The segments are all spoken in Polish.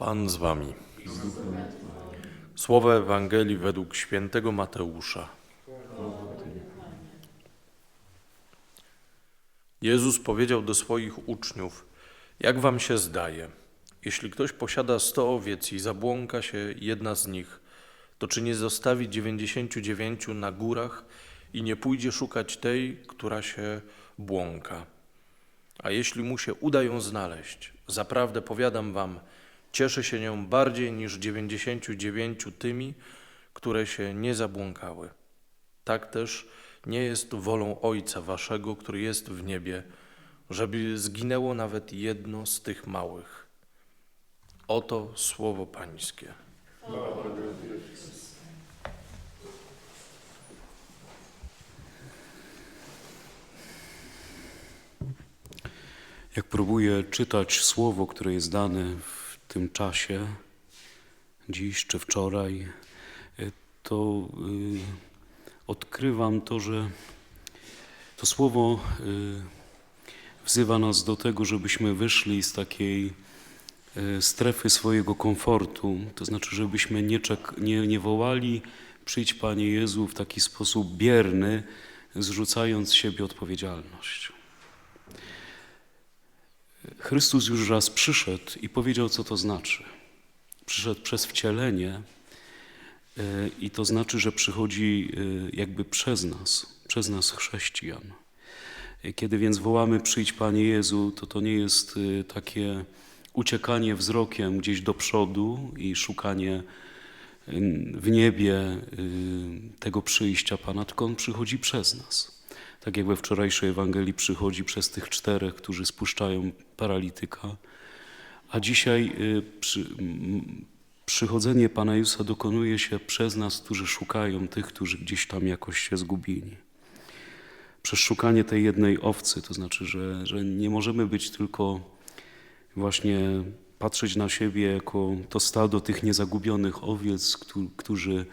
Pan z wami. Słowo Ewangelii według świętego Mateusza. Jezus powiedział do swoich uczniów: Jak wam się zdaje, jeśli ktoś posiada sto owiec i zabłąka się jedna z nich, to czy nie zostawi dziewięćdziesięciu dziewięciu na górach i nie pójdzie szukać tej, która się błąka? A jeśli mu się uda ją znaleźć, zaprawdę powiadam wam, cieszy się nią bardziej niż dziewięćdziesięciu dziewięciu tymi, które się nie zabłąkały. Tak też nie jest wolą Ojca waszego, który jest w niebie, żeby zginęło nawet jedno z tych małych. Oto słowo Pańskie. Jak próbuję czytać słowo, które jest dane w tym czasie, dziś czy wczoraj, y, to y, odkrywam to, że to słowo y, wzywa nas do tego, żebyśmy wyszli z takiej strefy swojego komfortu, to znaczy, żebyśmy nie, czek- nie, nie wołali przyjdź Panie Jezu w taki sposób bierny, zrzucając z siebie odpowiedzialność. Chrystus już raz przyszedł i powiedział, co to znaczy. Przyszedł przez wcielenie e, i to znaczy, że przychodzi e, jakby przez nas, przez nas chrześcijan. Kiedy więc wołamy przyjdź Panie Jezu, to to nie jest e, takie uciekanie wzrokiem gdzieś do przodu i szukanie w niebie tego przyjścia Pana, tylko On przychodzi przez nas. Tak jak we wczorajszej Ewangelii przychodzi przez tych czterech, którzy spuszczają paralityka, a dzisiaj y, przy, przychodzenie Pana Jezusa dokonuje się przez nas, którzy szukają tych, którzy gdzieś tam jakoś się zgubili. Przez szukanie tej jednej owcy, to znaczy, że, że nie możemy być tylko właśnie patrzeć na siebie jako to stado tych niezagubionych owiec, któ- którzy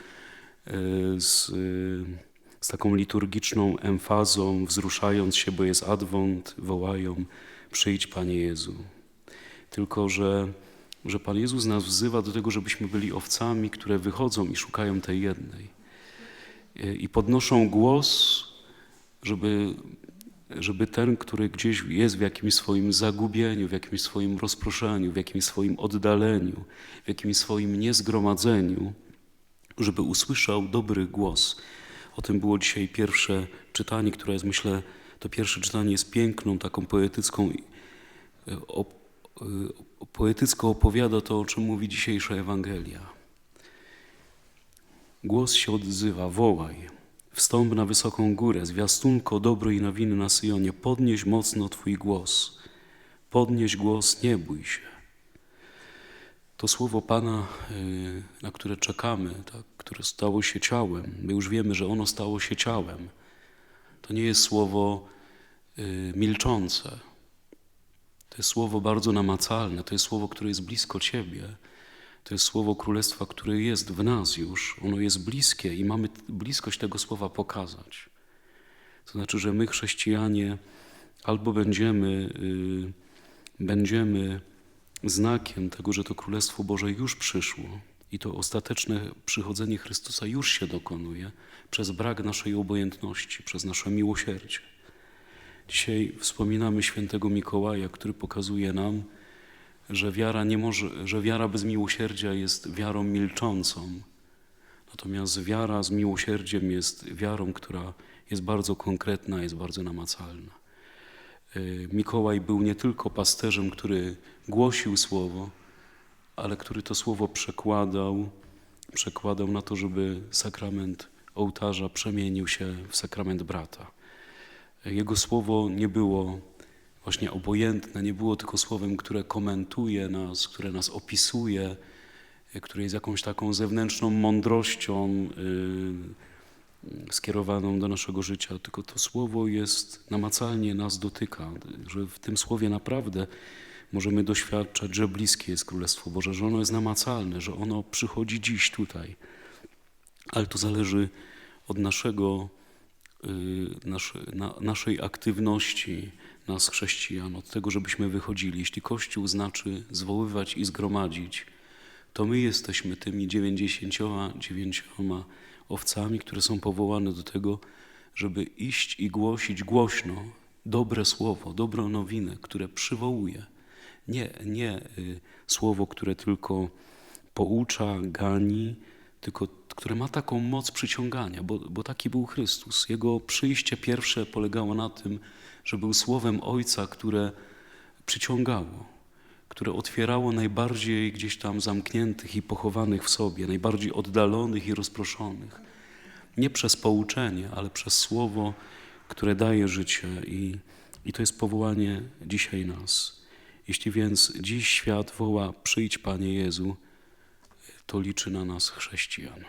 y, z, y, z taką liturgiczną emfazą, wzruszając się, bo jest adwent, wołają: Przyjdź, Panie Jezu. Tylko, że, że Pan Jezus nas wzywa do tego, żebyśmy byli owcami, które wychodzą i szukają tej jednej. I podnoszą głos, żeby, żeby ten, który gdzieś jest w jakimś swoim zagubieniu, w jakimś swoim rozproszeniu, w jakimś swoim oddaleniu, w jakimś swoim niezgromadzeniu, żeby usłyszał dobry głos. O tym było dzisiaj pierwsze czytanie, które jest, myślę, to pierwsze czytanie jest piękną, taką poetycką, e, op, e, poetycko opowiada to, o czym mówi dzisiejsza Ewangelia. Głos się odzywa, wołaj, wstąp na wysoką górę, zwiastunko dobrej nowiny na Syjonie, podnieś mocno Twój głos, podnieś głos, nie bój się. To słowo Pana, y, na które czekamy, tak, które stało się ciałem, my już wiemy, że ono stało się ciałem. To nie jest słowo y, milczące. To jest słowo bardzo namacalne, to jest słowo, które jest blisko Ciebie. To jest słowo Królestwa, które jest w nas już. Ono jest bliskie i mamy bliskość tego słowa pokazać. To znaczy, że my, chrześcijanie, albo będziemy, y, będziemy znakiem tego, że to Królestwo Boże już przyszło i to ostateczne przychodzenie Chrystusa już się dokonuje przez brak naszej obojętności, przez nasze miłosierdzie. Dzisiaj wspominamy świętego Mikołaja, który pokazuje nam, że wiara, nie może, że wiara bez miłosierdzia jest wiarą milczącą. Natomiast wiara z miłosierdziem jest wiarą, która jest bardzo konkretna, jest bardzo namacalna. Y, Mikołaj był nie tylko pasterzem, który głosił słowo, ale który to słowo przekładał, przekładał na to, żeby sakrament ołtarza przemienił się w sakrament brata. Jego słowo nie było właśnie obojętne, nie było tylko słowem, które komentuje nas, które nas opisuje, y, które jest jakąś taką zewnętrzną mądrością y, skierowaną do naszego życia, tylko to słowo jest namacalnie nas dotyka, że w tym słowie naprawdę możemy doświadczać, że bliskie jest Królestwo Boże, że ono jest namacalne, że ono przychodzi dziś tutaj. Ale to zależy od naszego, y, nasze, na, naszej aktywności, nas chrześcijan, od tego, żebyśmy wychodzili. Jeśli Kościół znaczy zwoływać i zgromadzić, to my jesteśmy tymi 99 owcami, które są powołane do tego, żeby iść i głosić głośno dobre słowo, dobrą nowinę, które przywołuje. Nie, nie y, słowo, które tylko poucza, gani, tylko które ma taką moc przyciągania, bo, bo taki był Chrystus. Jego przyjście pierwsze polegało na tym, że był słowem Ojca, które przyciągało, które otwierało najbardziej gdzieś tam zamkniętych i pochowanych w sobie, najbardziej oddalonych i rozproszonych. Nie przez pouczenie, ale przez słowo, które daje życie i, i to jest powołanie dzisiaj nas. Jeśli więc dziś świat woła przyjdź Panie Jezu, to liczy na nas chrześcijan.